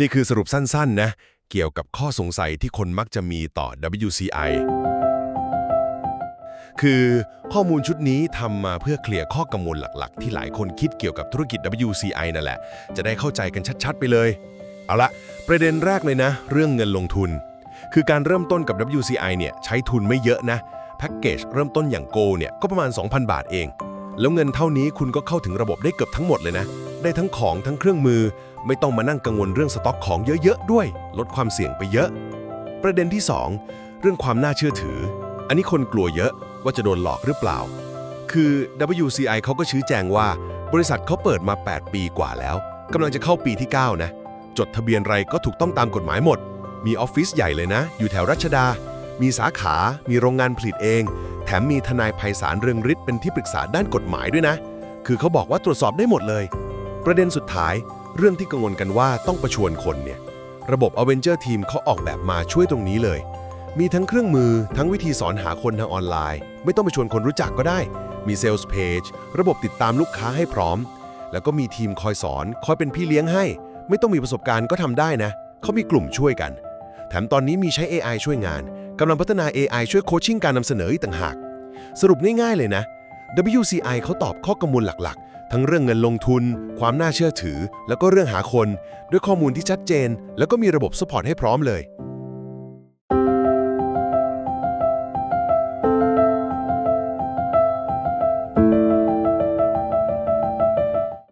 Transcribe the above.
นี่คือสรุปสั้นๆนะ เกี่ยวกับข้อสงสัยที่คนมักจะมีต่อ WCI คือข้อมูลชุดนี้ทำมาเพื่อเคลียร์ข้อกังวลหลักๆ ที่หลายคนคิดเกี่ยวกับธุรกิจ WCI นั่นแหละ จะได้เข้าใจกันชัดๆ ไปเลย เอาละประเด็นแรกเลยนะ เรื่องเงินลงทุน คือการเริ่มต้นกับ WCI เนี่ยใช้ทุนไม่เยอะนะแพ็กเกจเริ่มต้นอย่าง Go เนี่ยก็ประมาณ 2,000 บาทเอง แล้วเงินเท่านี้คุณก็เข้าถึงระบบได้เกือบทั้งหมดเลยนะ ได้ทั้งของทั้งเครื่องมือ ไม่ต้องมานั่งกังวลเรื่องสต็อกของเยอะ ๆ ด้วย ลดความเสี่ยงไปเยอะ ประเด็นที่ 2 เรื่องความน่าเชื่อถือ อันนี้คนกลัวเยอะว่าจะโดนหลอกหรือเปล่า คือ WCI เขาก็ชี้แจงว่า บริษัทเขาเปิดมา 8 ปีกว่าแล้วกำลังจะเข้าปีที่ 9 นะ จดทะเบียนไรก็ถูกต้องตามกฎหมายหมด มีออฟฟิศใหญ่เลยนะ อยู่แถวรัชดา มีสาขา มีโรงงานผลิตเอง แถมมีทนายไพศาลเรืองฤทธิ์เป็นที่ปรึกษาด้านกฎหมายด้วยนะ คือเขาบอกว่าตรวจสอบได้หมดเลย ประเด็นสุดท้าย เรื่องที่กังวลกันว่าต้องประชวนคนเนี่ย ระบบ Avenger Team เขาออกแบบมาช่วยตรงนี้เลย มีทั้งเครื่องมือทั้งวิธีสอนหาคนทางออนไลน์ ไม่ต้องไปชวนคนรู้จักก็ได้ มี Sales Page ระบบติดตามลูกค้าให้พร้อม แล้วก็มีทีมคอยสอน คอยเป็นพี่เลี้ยงให้ ไม่ต้องมีประสบการณ์ก็ทำได้นะ เขามีกลุ่มช่วยกัน แถมตอนนี้มีใช้ AI ช่วยงานกำลังพัฒนา AI ช่วยโคชชิ่งการนำเสนออีกต่างหาก สรุปง่ายๆเลยนะ WCI เขาตอบข้อกังวลหลักๆ ทั้งเรื่องเงินลงทุน ความน่าเชื่อถือ แล้วก็เรื่องหาคน ด้วยข้อมูลที่ชัดเจน แล้วก็มีระบบสปอร์ตให้พร้อมเลย